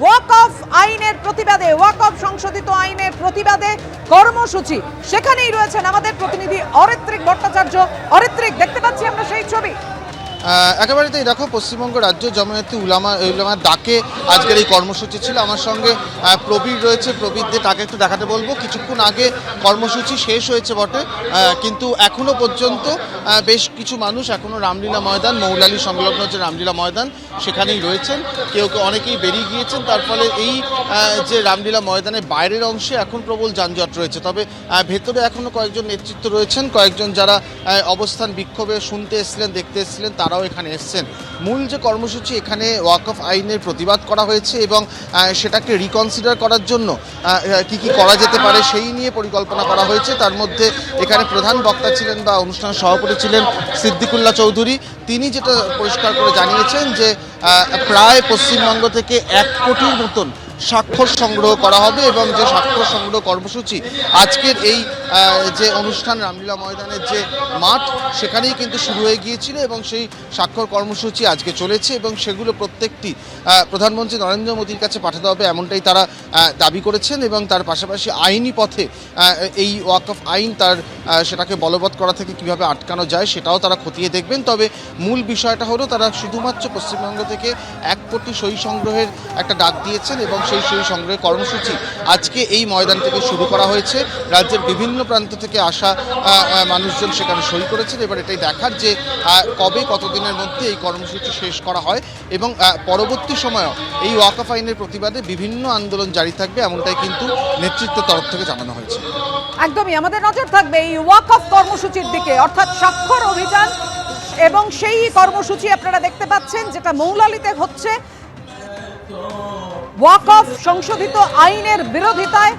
Walk of আইনের প্রতিবাদে, walk of সংশোধিত আইনের প্রতিবাদে কর্মসূচি। সেখানেই রয়েছেন আমাদের প্রতিনিধি অরিত্রিক ভট্টাচার্য। অরিত্রিক, দেখতে পাচ্ছি আমরা সেই ছবি। আহ, একেবারে তাই দেখো পশ্চিমবঙ্গ রাজ্য জমায়েতে উলামা উলামার ডাকে আজকের এই কর্মসূচি ছিল। আমার সঙ্গে প্রবীর রয়েছে। প্রবীরদের তাকে একটু দেখাতে বলব। কিছুক্ষণ আগে কর্মসূচি শেষ হয়েছে বটে। কিন্তু এখনও পর্যন্ত বেশ কিছু মানুষ এখনও রামলীলা ময়দান মৌলালি সংলগ্ন যে রামলীলা ময়দান সেখানেই রয়েছেন। কেউ কেউ অনেকেই বেরিয়ে গিয়েছেন। তার ফলে এই যে রামলীলা ময়দানের বাইরের অংশে এখন প্রবল যানজট রয়েছে। তবে ভেতরে এখনও কয়েকজন নেতৃত্ব রয়েছেন। কয়েকজন যারা অবস্থান বিক্ষোভে শুনতে এসছিলেন দেখতে এসেছিলেন তারাও এখানে এসেছেন। মূল যে কর্মসূচি, এখানে ওয়াক অফ আইনের প্রতিবাদ করা হয়েছে এবং সেটাকে রিকনসিডার করার জন্য কি কি করা যেতে পারে সেই নিয়ে পরিকল্পনা করা হয়েছে। তার মধ্যে এখানে প্রধান বক্তা ছিলেন বা অনুষ্ঠানের সভাপতি ছিলেন সিদ্দিকুল্লাহ চৌধুরী। তিনি যেটা পরিষ্কার করে জানিয়েছেন যে প্রায় পশ্চিমবঙ্গ থেকে এক কোটির মতন স্বাক্ষর সংগ্রহ করা হবে এবং যে স্বাক্ষর সংগ্রহ কর্মসূচি আজকের এই যে অনুষ্ঠান রামলীলা ময়দানের যে মাঠ, সেখানেই কিন্তু শুরু হয়ে গিয়েছিল এবং সেই স্বাক্ষর কর্মসূচি আজকে চলেছে এবং সেগুলো প্রত্যেকটি প্রধানমন্ত্রী নরেন্দ্র মোদীর কাছে পাঠাতে হবে এমনটাই তারা দাবি করেছেন এবং তার পাশাপাশি আইনি পথে এই ওয়াক অফ আইন তার সেটাকে বলবৎ করা থেকে কীভাবে আটকানো যায় সেটাও তারা খতিয়ে দেখবেন। তবে মূল বিষয়টা হলো তারা শুধুমাত্র পশ্চিমবঙ্গ থেকে এক কোটি সই সংগ্রহের একটা ডাক দিয়েছেন এবং সেই সই সংগ্রহের কর্মসূচি আজকে এই ময়দান থেকে শুরু করা হয়েছে। রাজ্যের বিভিন্ন প্রান্ত থেকে আসা মানুষজন সেখানে সই করেছেন। এবার এটাই দেখার যে কবে কতদিনের মধ্যে এই কর্মসূচি শেষ করা হয় এবং পরবর্তী সময়েও এই ওয়াক অফ আইনের প্রতিবাদে বিভিন্ন আন্দোলন জারি থাকবে এমনটাই কিন্তু নেতৃত্বের তরফ থেকে জানানো হয়েছে। একদমই, আমাদের নজর থাকবে এই ওয়াক অফ কর্মসূচির দিকে। অর্থাৎ স্বাক্ষর অভিযান এবং সেই কর্মসূচি আপনারা দেখতে পাচ্ছেন, যেটা মৌলালিতে হচ্ছে। ওয়াক অফ সংশোধিত আইনের বিরোধিতায়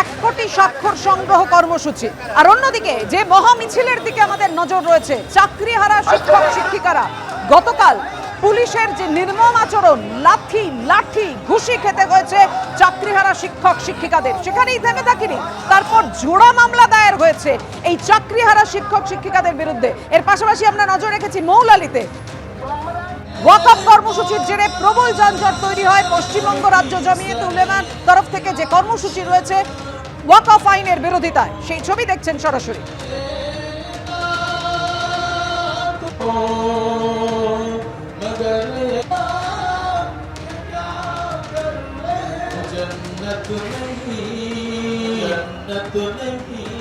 এক কোটি স্বাক্ষর সংগ্রহ কর্মসূচি। আর অন্যদিকে, যে মহা মিছিলের দিকে আমাদের নজর রয়েছে, চাকরিহারা শিক্ষক শিক্ষিকারা, গতকাল পুলিশের যে নির্মম আচরণ লাঠি লাঠি, ঘুষি খেতে হয়েছে চাকরিহারা শিক্ষক শিক্ষিকাদের। সেখানেই থেমে থাকিনি। তারপর জোড়া মামলা দায়ের হয়েছে এই চাকরিহারা শিক্ষক শিক্ষিকাদের বিরুদ্ধে। এর পাশাপাশি আমরা নজর রেখেছি মৌলালিতে। ওয়াকআপ কর্মসূচির জেরে প্রবল যানজট তৈরি হয় পশ্চিমবঙ্গ রাজ্য জমিয়ত উলেমার তরফ থেকে যে কর্মসূচি রয়েছে ওয়াকআপ আইনের বিরোধিতায় সেই ছবি দেখছেন সরাসরি जन्नत नहीं जन्नत नहीं